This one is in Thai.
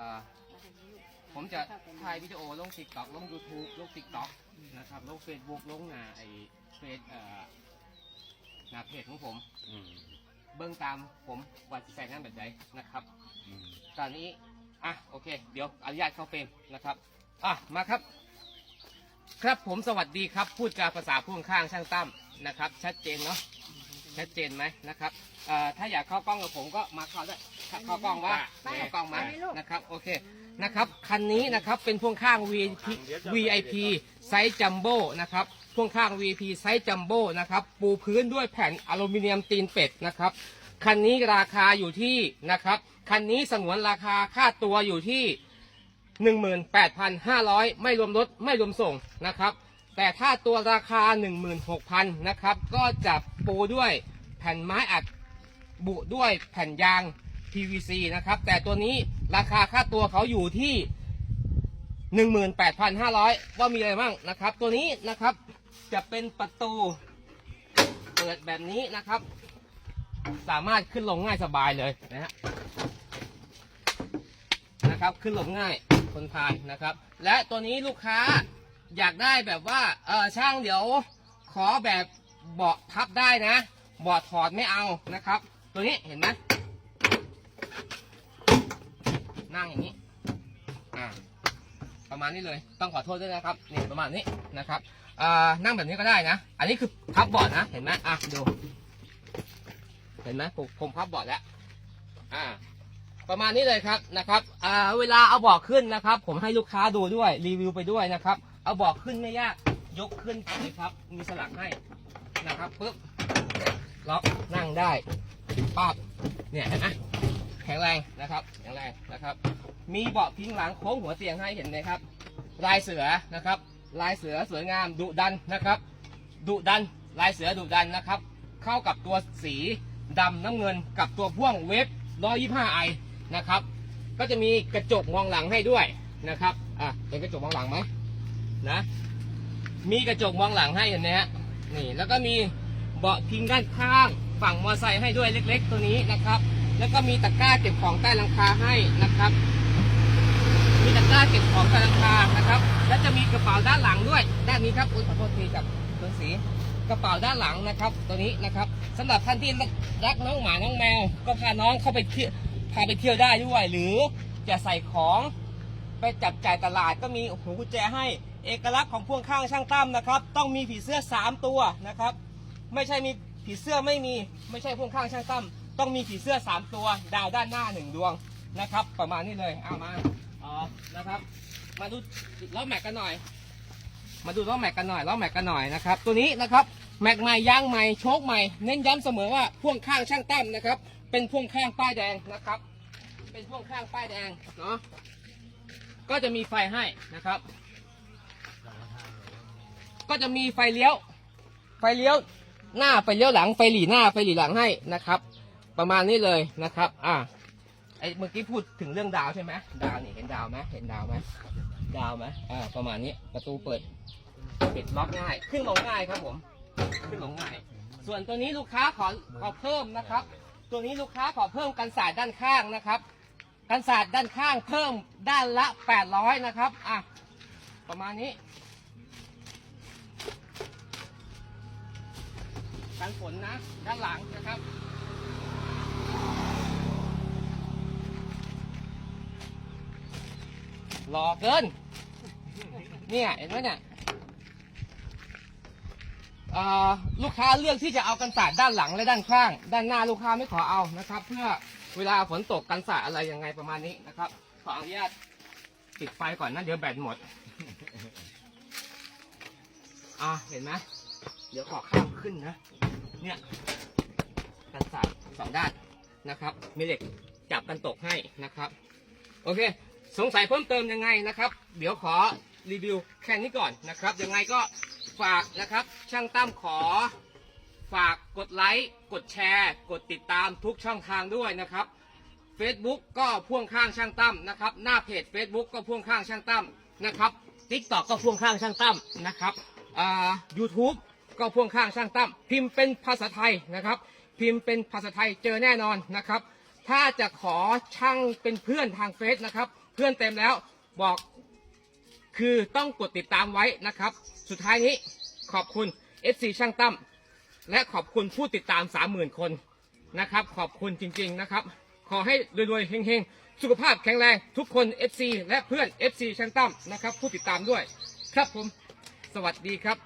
อ่าผมจะถ่ายวิดีโอลงติ๊กต็อกลง YouTube ลงติ๊กต็อกนะครับลงเฟซบุ๊กลงหน้าไอเฟซเอ่อหน้าเพจของผม อืมเบิ้งตามผมว่าจะใส่งานแบบไหนนะครับ อืมตอนนี้ อะ โอเค เดี๋ยวอนุญาตเข้าเฟรมนะครับ อะ มาครับ ครับผมสวัสดีครับ พูดจาภาษาพ่วงข้างช่างตั้มนะครับ ชัดเจนเนาะ ชัดเจนไหมนะครับเอ่อถ้าอยากเข้ากล้องกับผมก็มาเข้าได้ เข้ากล้องว่าเข้ากล้องมานะครับโอเคนะครับคันนี้นะครับเป็นพ่วงข้าง VIP VIP ไซส์จัมโบ้นะครับพ่วงข้าง VIP ไซส์จัมโบ้นะครับปูพื้นด้วยแผ่นอลูมิเนียมตีนเป็ดนะครับคันนี้ราคาอยู่ที่นะครับคันนี้สงวนราคาค่าตัวอยู่ที่ 18,500 ไม่รวมรถไม่รวมส่งนะครับแต่ถ้าตัวราคา 16,000นะครับก็จะปูด้วยแผ่นไม้อัดบุด้วยแผ่นยาง PVC นะครับ แต่ตัวนี้ราคาค่าตัวเขาอยู่ที่ 18,500 ว่ามีอะไรบ้างนะครับ ตัวนี้นะครับจะเป็นประตู เปิดแบบนี้นะครับ สามารถขึ้นลงง่ายสบายเลยนะฮะนะครับขึ้นลงง่ายคนพานนะครับ และตัวนี้ลูกค้าอยากได้แบบว่าเออช่างเดี๋ยวขอแบบเบาะพับได้นะ เบาะถอดไม่เอานะครับ ตัวนี้เห็นไหม นั่งอย่างนี้อ่าประมาณนี้เลยต้องขอโทษด้วยนะครับนี่ประมาณนี้นะครับอ่านั่งแบบนี้ก็ได้นะ อันนี้คือพับเบาะนะเห็นไหมอะดู เห็นไหมผมผมพับเบาะแล้วอ่าประมาณนี้เลยครับนะครับอ่าเวลาเอาเบาะขึ้นนะครับ ผมให้ลูกค้าดูด้วยรีวิวไปด้วยนะครับ เอาเบาะขึ้นไม่ยากยกขึ้นเลยครับ มีสลักให้นะครับปุ๊บล็อกนั่งได้ปั๊บเนี่ยเห็นไหม แข็งแรงนะครับแข็งแรงนะครับ มีเบาะพิงหลังโค้งหัวเตียงให้เห็นไหมครับ ลายเสือนะครับ ลายเสือสวยงามดุดันนะครับ ดุดัน ลายเสือดุดันนะครับ เข้ากับตัวสีดำน้ำเงินกับตัวพ่วงเวฟ125ไอนะครับ ก็จะมีกระจกมองหลังให้ด้วยนะครับอะเห็นกระจกมองหลังไหมนะมีกระจกมองหลังให้เห็นไหมฮะนี่แล้วก็มีเบาะพิงด้านข้างฝั่งมอเตอร์ไซค์ให้ด้วยเล็ก ๆ ตัวนี้นะครับ แล้วก็มีตะกร้าเก็บของใต้หลังคาให้นะครับ มีตะกร้าเก็บของใต้หลังคานะครับ และจะมีกระเป๋าด้านหลังด้วย ด้านนี้ครับอุ้ยขอโทษทีกับตัวสีกระเป๋าด้านหลังนะครับ ตัวนี้นะครับสำหรับท่านที่รักน้องหมาน้องแมว ก็พาน้องเข้าไปเที่ยวพาไปเที่ยวได้ด้วย หรือจะใส่ของไปจับจ่ายตลาดก็มีหูกุญแจให้เอกลักษณ์ของพ่วงข้างช่างตั้มนะครับ ต้องมีผีเสื้อ 3 ตัวนะครับ ไม่ใช่มีผีเสื้อไม่มี ไม่ใช่พ่วงข้างช่างตั้ม ต้องมีผีเสื้อ 3 ตัว ดาวด้านหน้าหนึ่งดวงนะครับ ประมาณนี้เลยเอามาอ๋อนะครับ มาดูล้อแม็กกันหน่อย มาดูล้อแม็กกันหน่อยล้อแม็กกันหน่อยนะครับ ตัวนี้นะครับแม็กใหม่ยางใหม่โชคใหม่เน้นย้ำเสมอว่าพ่วงข้างช่างตั้มนะครับ เป็นพ่วงข้างป้ายแดงนะครับ เป็นพ่วงข้างป้ายแดงเนาะก็จะมีไฟให้นะครับ ก็จะมีไฟเลี้ยว ไฟเลี้ยวหน้าไฟเลี้ยวหลังไฟหลีหน้าไฟหลีหลังให้นะครับ ประมาณนี้เลยนะครับ อ่าไอเมื่อกี้พูดถึงเรื่องดาวใช่ไหมดาวนี่เห็นดาวไหมเห็นดาวไหมดาวไหมอ่าประมาณนี้ประตูเปิดปิดล็อกง่าย ขึ้นลงง่ายครับผม ขึ้นลงง่าย ส่วนตัวนี้ลูกค้าขอขอเพิ่มนะครับ ตัวนี้ลูกค้าขอเพิ่มกันศาสตร์ด้านข้างนะครับ กันศาสตร์ด้านข้างเพิ่มด้านละ800นะครับอะประมาณนี้กันฝนนะด้านหลังนะครับ หล่อเกิน เนี่ยเห็นไหมเนี่ยลูกค้าเลือกที่จะเอากันศาสตร์ด้านหลังและด้านข้าง ด้านหน้าลูกค้าไม่ขอเอานะครับ เพื่อเวลาฝนตกกันศาสตร์อะไรยังไงประมาณนี้นะครับ ขออนุญาตปิดไฟก่อนนะเดี๋ยวแบตหมด อะเห็นไหมเดี๋ยวขอข้ามขึ้นนะ เนี่ยกันศาสตร์สองด้านนะครับ มีเหล็กจับกันตกให้นะครับ โอเค สงสัยเพิ่มเติมยังไงนะครับ เดี๋ยวขอรีวิวแค่นี้ก่อนนะครับ ยังไงก็ฝากนะครับ ช่างตั้มขอ ฝากกดไลค์กดแชร์ กดติดตามทุกช่องทางด้วยนะครับ Facebook ก็พ่วงข้างช่างตั้มนะครับ หน้าเพจ Facebook ก็พ่วงข้างช่างตั้มนะครับ TikTok ก็พ่วงข้างช่างตั้มนะครับอ่า YouTube ก็พ่วงข้างช่างตั้มพิมพ์เป็นภาษาไทยนะครับ พิมพ์เป็นภาษาไทยเจอแน่นอนนะครับ ถ้าจะขอช่างเป็นเพื่อนทางเฟซนะครับ เพื่อนเต็มแล้วบอก คือต้องกดติดตามไว้นะครับ สุดท้ายนี้ขอบคุณ FC ช่างตั้มและขอบคุณผู้ติดตาม 30,000 คนนะครับ ขอบคุณจริง ๆนะครับ ขอให้รวยๆเฮงๆ สุขภาพแข็งแรงทุกคน FC และเพื่อน FC ช่างตั้มนะครับ ผู้ติดตามด้วย ครับผม สวัสดีครับ